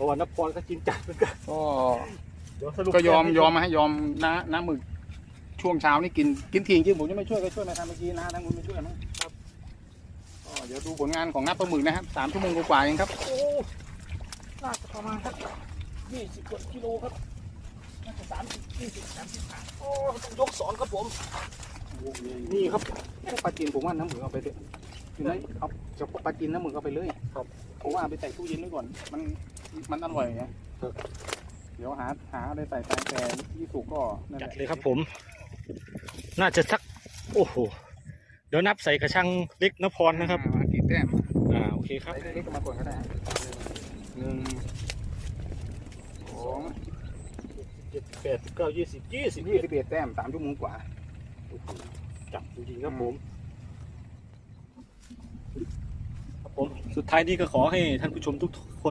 ราะว่านพรก็กินจัดเหมือนกันก็เดี๋ยวสรุปก็ยอมยอมมาให้ยอมน้าน้าหมึกช่วงเช้านี่กินกินทีจริงผมจะไม่ช่วยก็ช่วยมาทำเมื่อกี้นะทั้งคุณไม่ช่วยนะครับก็เดี๋ยวดูผลงานของน้าปลาหมึกนะครับสามชั่วโมงกว่าๆเองครับโอ้น่าจะประมาณสักยี่สิบกว่ากิโลครับน่าจะสามสิบยี่สิบสามสิบโอ้ต้องยกสอนครับผม นี่ครับพวกปลาจีนผมว่าน้ำหมึกเอาไปเถอะคือไม่เอาจะพวกปลาจีนน้ำหมึกเอาไปเลยครับผมว่าเอาไปใส่ตู้เย็นไว้ก่อน มันมันอร่อยไงเดี๋ยวหาหาอะไรใส่ใส่แต่ยี่สุกก็นั่นแหจัดละเลยครับผม น่าจะสัก โอ้โห เดี๋ยวนับใส่กระชังเล็กนพรนะครับ อ่ากี่แต้มอ่า โอเคครับ ใส่เล็กๆก็มาก่อนก็ได้หนึ่งสองเจ็ดแปดเก้ายี่สิบยี่สิบยี่สิบเอ็ดแต้มสามชั่วโมงกว่า จับจริงๆครับผม ครับผม สุดท้ายนี้ก็ขอให้ท่านผู้ชมทุกคน